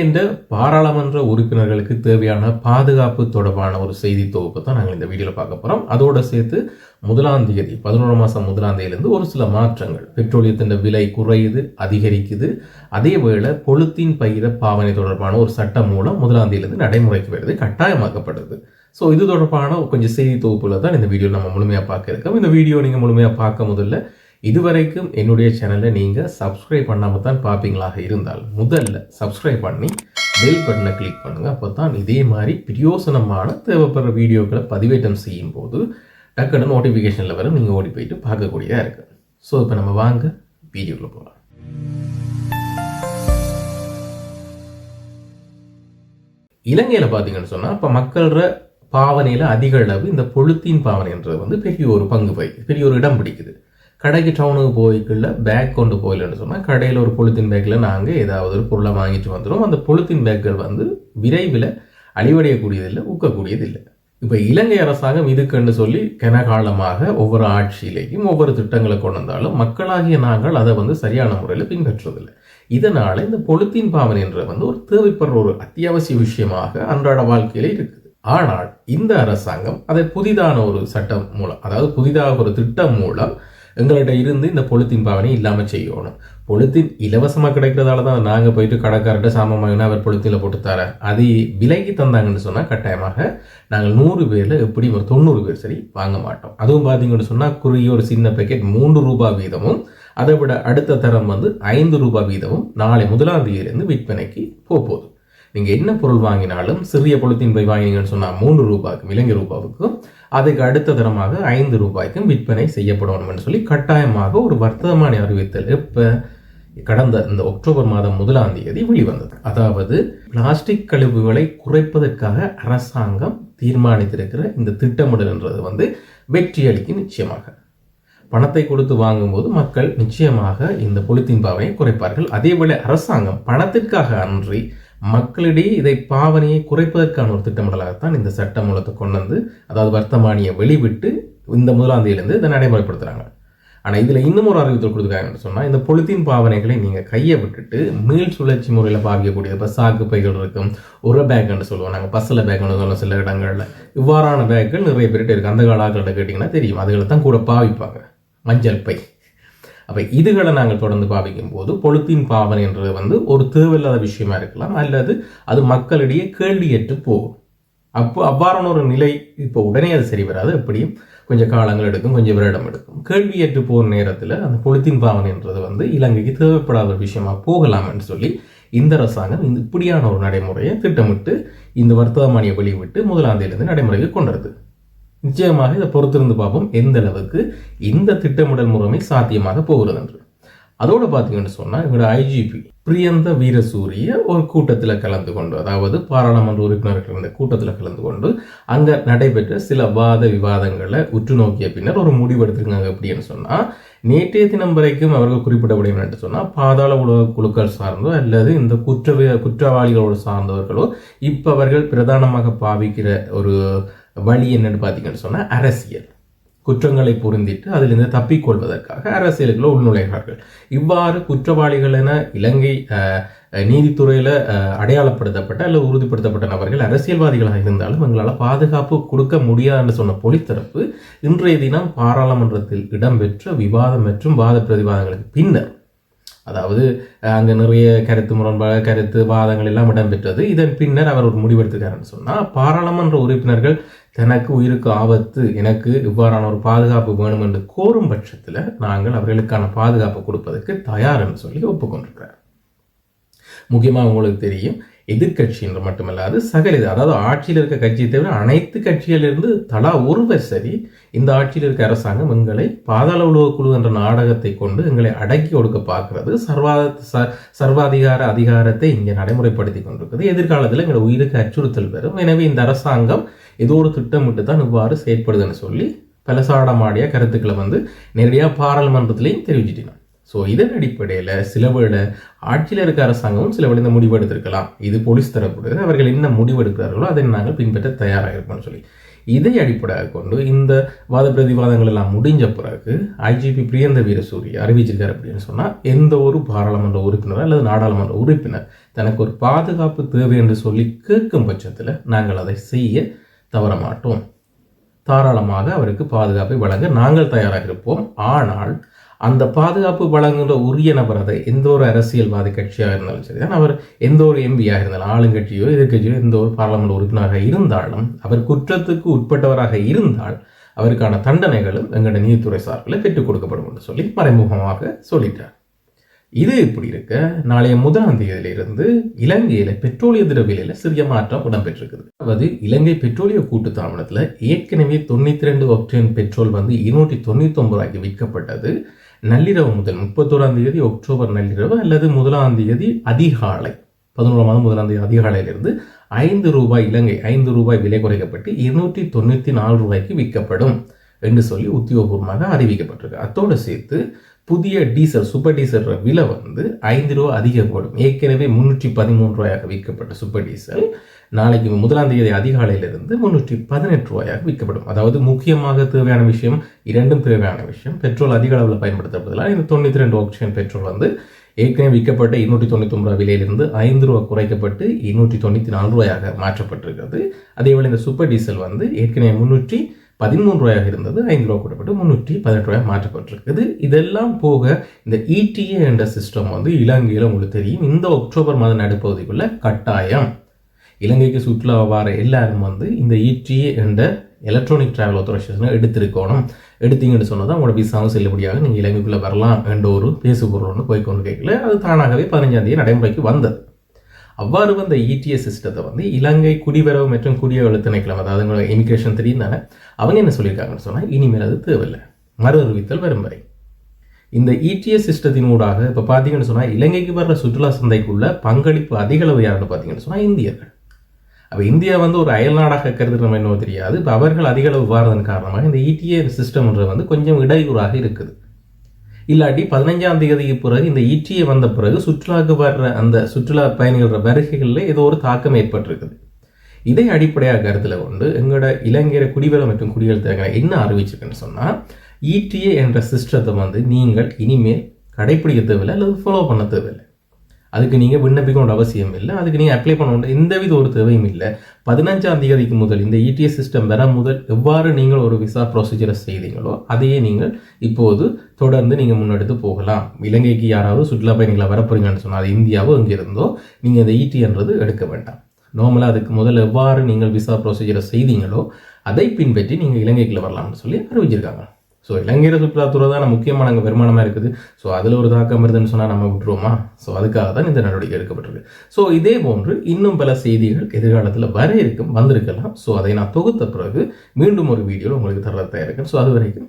என்ற பாராளுமன்ற உறுப்பினர்களுக்கு தேவையான பாதுகாப்பு தொடர்பான ஒரு செய்தி தொகுப்பு தான் நாங்கள் இந்த வீடியோவில் பார்க்க போகிறோம் அதோடு சேர்த்து முதலாம் தேதி பதினோரு மாதம் முதலாம் தேதியிலிருந்து ஒரு சில மாற்றங்கள். பெட்ரோலியத்தின் விலை குறையுது அதிகரிக்குது. அதே வேளை பொழுத்தின் பயிர பாவனை தொடர்பான ஒரு சட்டம் மூலம் முதலாம் தேதியிலிருந்து நடைமுறைக்கு வருது கட்டாயமாக்கப்படுது. ஸோ இது தொடர்பான கொஞ்சம் செய்தி தொகுப்புல தான் இந்த வீடியோ நம்ம முழுமையாக பார்க்க இருக்கோம். இந்த வீடியோ நீங்கள் முழுமையாக பார்க்க முதல்ல இதுவரைக்கும் என்னுடைய சேனலை நீங்கள் சப்ஸ்கிரைப் பண்ணாமல் தான் பார்ப்பீங்களாக இருந்தால் முதல்ல சப்ஸ்கிரைப் பண்ணி பெல் பட்டனை கிளிக் பண்ணுங்கள் அப்போ தான் இதே மாதிரி பிரியோசனமான தேவைப்படுற வீடியோக்களை பதிவேற்றம் செய்யும் போது டக்குன்னு நோட்டிஃபிகேஷனில் வரும். நீங்கள் ஓடி போயிட்டு பார்க்கக்கூடியதாக இருக்குது ஸோ இப்போ நம்ம வாங்க வீடியோக்குள்ளே போகலாம் இலங்கையில் பார்த்தீங்கன்னு சொன்னால் இப்போ மக்களோட பாவனையில் அதிக அளவு இந்த பொழுத்தின் பாவனைன்றது வந்து பெரிய ஒரு பங்கு வகிக்குது பெரிய ஒரு இடம் பிடிக்குது. கடைக்கு டவுனுக்கு போய்க்குள்ள பேக் கொண்டு போயிலன்னு சொன்னால் கடையில் ஒரு பொழுத்தின் பேக்கில் நாங்கள் ஏதாவது ஒரு பொருளை வாங்கிட்டு வந்துடும் அந்த பொழுத்தின் பேக்குகள் வந்து விரைவில் அழிவடையக்கூடியதில்லை ஊக்கக்கூடியதில்லை. இப்போ இலங்கை அரசாங்கம் இதுக்குன்னு சொல்லி கனகாலமாக ஒவ்வொரு ஆட்சியிலேயும் ஒவ்வொரு திட்டங்களை கொண்டு வந்தாலும் மக்களாகிய நாங்கள் அதை வந்து சரியான முறையில் பின்பற்றுவதில்லை. இதனால் இந்த பொழுத்தின் பாவனை என்ற வந்து ஒரு தேவைப்படுற ஒரு அத்தியாவசிய விஷயமாக அன்றாட வாழ்க்கையில் இருக்குது. ஆனால் இந்த அரசாங்கம் அதை புதிதான ஒரு சட்டம் மூலம் அதாவது புதிதாக ஒரு திட்டம் மூலம் எங்கள்கிட்ட இருந்து இந்த பொழுத்தின் பாவனை இல்லாமல் செய்யணும். பொழுத்தின் இலவசமாக கிடைக்கிறதால தான் நாங்கள் போயிட்டு கடைக்காரர்கிட்ட சாமான் வாங்கினா அவர் பொழுத்தில் போட்டு தர. அது விலைக்கு தந்தாங்கன்னு சொன்னால் கட்டாயமாக நாங்கள் நூறு பேரில் எப்படி ஒரு தொண்ணூறு பேர் சரி வாங்க மாட்டோம். அதுவும் பார்த்தீங்கன்னு சொன்னால் குறுகிய ஒரு சின்ன பேக்கெட் மூன்று ரூபாய் வீதமும் அதை விட அடுத்த தரம் வந்து ஐந்து ரூபாய் வீதமும் நாளை முதலாம் தேதியிலிருந்து விற்பனைக்கு போகுது. நீங்கள் என்ன பொருள் வாங்கினாலும் சிறிய பொழுத்தின் போய் வாங்கினீங்கன்னு சொன்னால் மூன்று ரூபாய்க்கும் இலங்கை ரூபாவுக்கும் அதுக்கு அடுத்த தரமாக ஐந்து ரூபாய்க்கும் விற்பனை செய்யப்படணும்னு சொல்லி கட்டாயமாக ஒரு வர்த்தமான அறிவித்தல் இப்போ கடந்த இந்த அக்டோபர் மாதம் முதலாம் தேதி வெளிவந்தது. அதாவது பிளாஸ்டிக் கழிவுகளை குறைப்பதற்காக அரசாங்கம் தீர்மானித்திருக்கிற இந்த திட்டமிடல்ன்றது வந்து வெற்றி அளிக்கும் நிச்சயமாக. பணத்தை கொடுத்து வாங்கும்போது மக்கள் நிச்சயமாக இந்த பொலித்தீன் பாவனையை குறைப்பார்கள். அதேபோல அரசாங்கம் பணத்திற்காக அன்றி மக்களிடையே இதை பாவனையை குறைப்பதற்கான ஒரு திட்டமிடலாகத்தான் இந்த சட்ட மூலத்தை கொண்டு வந்து அதாவது வர்த்தமானியை வெளிவிட்டு இந்த முதலாம் தேதியிலேருந்து இதை நடைமுறைப்படுத்துகிறாங்க ஆனால் இதில் இன்னும் ஒரு அறிவித்தல் கொடுத்துருக்காங்கன்னு சொன்னால் இந்த பொலித்தீன் பாவனைகளை நீங்கள் கையை விட்டுட்டு மீள் சுழற்சி முறையில் பாவிக்கக்கூடிய இப்போ சாக்கு பைகள் இருக்கும் ஒரு பேக்குன்னு சொல்லுவோம். நாங்கள் பஸ்ஸில் பேக்குன்னு சொல்லுவோம் சில இடங்களில். இவ்வாறான பேக்குகள் நிறைய பேர்கிட்ட இருக்குது அந்த கால கேட்டிங்கன்னா தெரியும். அதுகளை தான் கூட பாவிப்பாங்க. மஞ்சள் பை. அப்போ இதுகளை நாங்கள் தொடர்ந்து பாவிக்கும் போது பொழுத்தின் பாவனை என்றது வந்து ஒரு தேவையில்லாத விஷயமா இருக்கலாம் அல்லது அது மக்களிடையே கேள்வியற்று போகும். அப்போ அவ்வாறான ஒரு நிலை இப்போ உடனே அது சரி வராது எப்படியும் கொஞ்சம் காலங்கள் எடுக்கும் கொஞ்சம் விரடம் எடுக்கும். கேள்வியற்று போகிற நேரத்தில் அந்த பொழுத்தின் பாவனைன்றது வந்து இலங்கைக்கு தேவைப்படாத ஒரு விஷயமா போகலாம்னு சொல்லி இந்த அரசாங்கம் இந்த இப்படியான ஒரு நடைமுறையை திட்டமிட்டு இந்த வர்த்தக வர்த்தகமானியை வெளிவிட்டு முதலாம் தேதியிலிருந்து நடைமுறைக்கு கொண்டுருது நிச்சயமாக இதை பொறுத்திருந்து பார்ப்போம். எந்த அளவுக்கு இந்த திட்டமிடல் முறைமை சாத்தியமாக போகிறது என்று. அதோடு பார்த்தீங்கன்னு சொன்னால் எங்களோட ஐஜிபி பிரியந்த வீரசூரிய ஒரு கூட்டத்தில் கலந்து கொண்டு அதாவது பாராளுமன்ற உறுப்பினர்கள் இருந்த கூட்டத்தில் கலந்து கொண்டு அங்கே நடைபெற்ற சில வாத விவாதங்களை உற்று நோக்கிய பின்னர் ஒரு முடிவெடுத்திருக்காங்க அப்படின்னு சொன்னால் நேற்றைய தினம் வரைக்கும் அவர்கள் குறிப்பிடப்படும் என்று சொன்னால் பாதாள உலக குழுக்கள் சார்ந்தோ அல்லது இந்த குற்றவிய குற்றவாளிகளோடு சார்ந்தவர்களோ இப்போ அவர்கள் பிரதானமாக பாவிக்கிற ஒரு வழி என்னன்னு பார்த்தீங்கன்னு சொன்னால் அரசியல். குற்றங்களை புரிந்திட்டு அதிலிருந்து தப்பிக்கொள்வதற்காக அரசியலுக்குள்ள உள்நுழைகிறார்கள் இவ்வாறு குற்றவாளிகள் என இலங்கை நீதித்துறையில் அடையாளப்படுத்தப்பட்ட அல்லது உறுதிப்படுத்தப்பட்ட நபர்கள் அரசியல்வாதிகளாக இருந்தாலும் எங்களால் பாதுகாப்பு கொடுக்க முடியாதுன்னு சொன்ன பொலித்தரப்பு இன்றைய தினம் பாராளுமன்றத்தில் இடம்பெற்ற விவாதம் மற்றும் வாத பிரதிவாதங்களுக்கு பின்னர் அதாவது அங்கே நிறைய கருத்து முரண்பாடு கருத்து வாதங்கள் எல்லாம் இடம்பெற்றது. இதன் பின்னர் அவர் ஒரு முடிவெடுத்துக்காருன்னு சொன்னால் பாராளுமன்ற உறுப்பினர்கள் தனக்கு உயிருக்கு ஆபத்து எனக்கு இவ்வாறான ஒரு பாதுகாப்பு வேணும் என்று கோரும் பட்சத்தில் நாங்கள் அவர்களுக்கான பாதுகாப்பு கொடுப்பதற்கு தயார் என்று சொல்லி ஒப்புக்கொண்டிருக்கிறார். முக்கியமாக உங்களுக்கு தெரியும் எதிர்கட்சி என்று மட்டுமல்லாது சகல அதாவது ஆட்சியில் இருக்க கட்சியை தவிர அனைத்து கட்சியிலிருந்து தலா ஒருவர் சரி இந்த ஆட்சியில் இருக்க அரசாங்கம் எங்களை பாதாள உலக குழு என்ற நாடகத்தை கொண்டு எங்களை அடக்கி கொடுக்க பார்க்கிறது. சர்வா சர்வாதிகார அதிகாரத்தை இங்கே நடைமுறைப்படுத்தி கொண்டிருக்கிறது. எதிர்காலத்தில் எங்களை உயிருக்கு அச்சுறுத்தல் பெறும். எனவே இந்த அரசாங்கம் ஏதோ ஒரு திட்டமிட்டு தான் இவ்வாறு செயற்படுதுன்னு சொல்லி பலசாடமாடிய கருத்துக்களை வந்து நேரடியாக பாராளுமன்றத்திலையும் தெரிவிச்சிட்டினான் ஸோ இதன் அடிப்படையில் சில வேளை ஆட்சியில் இருக்க அரசாங்கமும் சில வேளை இந்த முடிவு எடுத்திருக்கலாம். இது போலீஸ் தரப்படுது அவர்கள் என்ன முடிவு எடுக்கிறார்களோ அதை நாங்கள் பின்பற்ற தயாராக இருப்போம்னு சொல்லி. இதை அடிப்படையாக கொண்டு இந்த வாத பிரதிவாதங்கள் எல்லாம் முடிஞ்ச பிறகு ஐஜிபி பிரியந்த வீரசூரி அறிவிச்சிருக்கார் அப்படின்னு சொன்னால் எந்த ஒரு பாராளுமன்ற உறுப்பினர் அல்லது நாடாளுமன்ற உறுப்பினர் தனக்கு ஒரு பாதுகாப்பு தேவை என்று சொல்லி கேட்கும் பட்சத்தில் நாங்கள் அதை செய்ய தவற மாட்டோம். தாராளமாக அவருக்கு பாதுகாப்பை வழங்க நாங்கள் தயாராக இருப்போம். ஆனால் அந்த பாதுகாப்பு வழங்குகிற உரிய நபர் அதை எந்த ஒரு அரசியல்வாதி கட்சியாக இருந்தாலும் சரிதான் அவர் எந்த ஒரு எம்பியாக இருந்தாலும் ஆளுங்கட்சியோ எதிர்கட்சியோ எந்த ஒரு பாராளுமன்ற உறுப்பினராக இருந்தாலும் அவர் குற்றத்துக்கு உட்பட்டவராக இருந்தால் அவருக்கான தண்டனைகளும் எங்களோட நீதித்துறை சார்பில் பெற்றுக் கொடுக்கப்படும் என்று சொல்லி மறைமுகமாக சொல்லிட்டார். இது இப்படி இருக்க நாளைய முதலாம் தேதியிலிருந்து இலங்கையில பெட்ரோலிய திரவியல சிறிய மாற்றம் இடம்பெற்றிருக்குது. அதாவது இலங்கை பெட்ரோலிய கூட்டு தாமனத்தில் ஏற்கனவே தொண்ணூத்தி ரெண்டு ஒக்டேன் பெட்ரோல் வந்து இருநூற்றி தொண்ணூத்தி ஒன்பது ரூபாய்க்கு விற்கப்பட்டது நள்ளிரவு முதல் முப்பத்தோராம் தேதி அக்டோபர் நள்ளிரவு அல்லது முதலாம் தேதி அதிகாலை. பதினோராம் மாதம் முதலாம் தேதி அதிகாலையிலிருந்து ஐந்து ரூபாய் இலங்கை ஐந்து ரூபாய் விலை குறைக்கப்பட்டு இருநூற்றி தொண்ணூற்றி நாலு ரூபாய்க்கு விற்கப்படும் என்று சொல்லி உத்தியோகபூர்வமாக அறிவிக்கப்பட்டிருக்கு. அத்தோடு சேர்த்து புதிய டீசல் சூப்பர் டீசல் விலை வந்து ஐந்து ரூபா அதிகப்படும் ஏற்கனவே முன்னூற்றி பதிமூன்று ரூபாயாக விற்கப்பட்ட சூப்பர் டீசல் நாளைக்கு முதலாம் தேதி அதிகாலையிலிருந்து முன்னூற்றி பதினெட்டு ரூபாயாக விற்கப்படும். அதாவது முக்கியமாக தேவையான விஷயம் இரண்டும் தேவையான விஷயம் பெட்ரோல் அதிக அளவில் பயன்படுத்தப்படுதலால் இந்த தொண்ணூற்றி ரெண்டு ஆக்சிஜன் பெட்ரோல் வந்து ஏற்கனவே விற்கப்பட்ட இருநூற்றி தொண்ணூற்றி ஒன்பது விலையிலிருந்து ஐந்து ரூபா குறைக்கப்பட்டு இருநூற்றி தொண்ணூற்றி நாலு ரூபாயாக மாற்றப்பட்டிருக்கிறது. அதேபோல் இந்த சூப்பர் டீசல் வந்து ஏற்கனவே முன்னூற்றி பதிமூன்று ரூபாயாக இருந்தது ஐந்து ரூபா கூட்டப்பட்டு முன்னூற்றி பதினெட்டு ரூபாய் மாற்றப்பட்டிருக்குது இதெல்லாம் போக இந்த இடிஏ என்ற சிஸ்டம் வந்து இலங்கையில் உங்களுக்கு தெரியும். இந்த அக்டோபர் மாத நடுப்பகுதிக்குள்ள கட்டாயம். இலங்கைக்கு சுற்றுலா வர எல்லாரும் வந்து இந்த இடிஏ என்ற எலக்ட்ரானிக் ட்ராவல் ஆத்தரைசேஷனை எடுத்திருக்கணும். எடுத்தீங்கன்னு சொன்னால் தான் உங்களோட விசாவும் செல்லுபடியாக நீங்கள் இலங்கைக்குள்ளே வரலாம் என்ற ஒரு பேசுபொருள் ஒன்று போய்க்கொண்டு கேட்கல. அது தானாகவே பதினஞ்சாந்தேதி நடைமுறைக்கு வந்தது. அவ்வாறு வந்த இடிஎஸ் சிஸ்டத்தை வந்து இலங்கை குடிவரவு மற்றும் குடியரவு திணைக்களம் அதாவது உங்களை இமிகிரேஷன் தெரியும் அவங்க என்ன சொல்லியிருக்காங்கன்னு சொன்னால் இனிமேல் அது தேவையில்லை. மறு அறிவித்தல் வரும் வரை. இந்த இடிஎஸ் சிஸ்டத்தின் ஊடாக இப்போ பார்த்தீங்கன்னு சொன்னால் இலங்கைக்கு வர்ற சுற்றுலா சந்தைக்குள்ள பங்களிப்பு அதிக அளவு யாருன்னு பார்த்தீங்கன்னு சொன்னால் இந்தியர்கள். அப்போ இந்தியா வந்து ஒரு அயல் நாடாக இருக்கிறது நம்ம என்னவோ தெரியாது. இப்போ அவர்கள் அதிக அளவு வாரதன் காரணமாக இந்த இடிஏ சிஸ்டம்ன்றது வந்து கொஞ்சம் இடையூறாக இருக்குது. இல்லாட்டி பதினஞ்சாம் தேதிக்கு பிறகு இந்த ஈட்டியை வந்த பிறகு சுற்றுலாவுக்கு வர்ற அந்த சுற்றுலா பயணிகளோட வருகைகளில் ஏதோ ஒரு தாக்கம் ஏற்பட்டிருக்குது. இதை அடிப்படையாக கருத்தில் கொண்டு எங்களோட இலங்கையர குடிவரம் மற்றும் குடியரசு என்ன அறிவிச்சிருக்குன்னு சொன்னால் ஈடிஏ என்ற சிஸ்டத்தை வந்து நீங்கள் இனிமேல் கடைப்பிடிக்க தேவையில்லை அல்லது ஃபாலோ பண்ண தேவையில்லை. அதுக்கு நீங்கள் விண்ணப்பிக்கணும் அவசியம் இல்லை. அதுக்கு நீங்கள் அப்ளை பண்ண எந்தவித ஒரு தேவையும் இல்லை. பதினஞ்சாம் தேதிக்கு முதல் இந்த இடிஎஸ் சிஸ்டம் வர முதல் எவ்வாறு நீங்கள் ஒரு விசா ப்ரொசீஜரை செய்தீங்களோ அதையே நீங்கள் இப்போது தொடர்ந்து நீங்கள் முன்னெடுத்து போகலாம். இலங்கைக்கு யாராவது சுற்றுலா பயணிகளை வரப்போறீங்கன்னு சொன்னால் அது இந்தியாவோ இங்கே இருந்தோ நீங்கள் இந்த ஈட்டின்றது எடுக்க வேண்டாம். நார்மலாக அதுக்கு முதல்ல எவ்வாறு நீங்கள் விசா ப்ரொசீஜரை செய்தீங்களோ அதை பின்பற்றி நீங்கள் இலங்கைக்குள்ள வரலாம்னு சொல்லி அறிவிச்சிருக்காங்க. ஸோ இளைஞர் சுற்றுலாத்துறை தான் முக்கியமான அங்கே வருமானமாக இருக்குது. ஸோ அதில் ஒரு தாக்கம் வருதுன்னு சொன்னால் நம்ம விட்டுருவோமா? ஸோ அதுக்காக தான் இந்த நடவடிக்கை எடுக்கப்பட்டிருக்கு. ஸோ இதே போன்று இன்னும் பல செய்திகள் எதிர்காலத்தில் வர இருக்கும் வந்திருக்கலாம். ஸோ அதை நான் தொகுத்த பிறகு மீண்டும் ஒரு வீடியோவில் உங்களுக்கு தர தயாரிக்கேன் ஸோ அது வரைக்கும்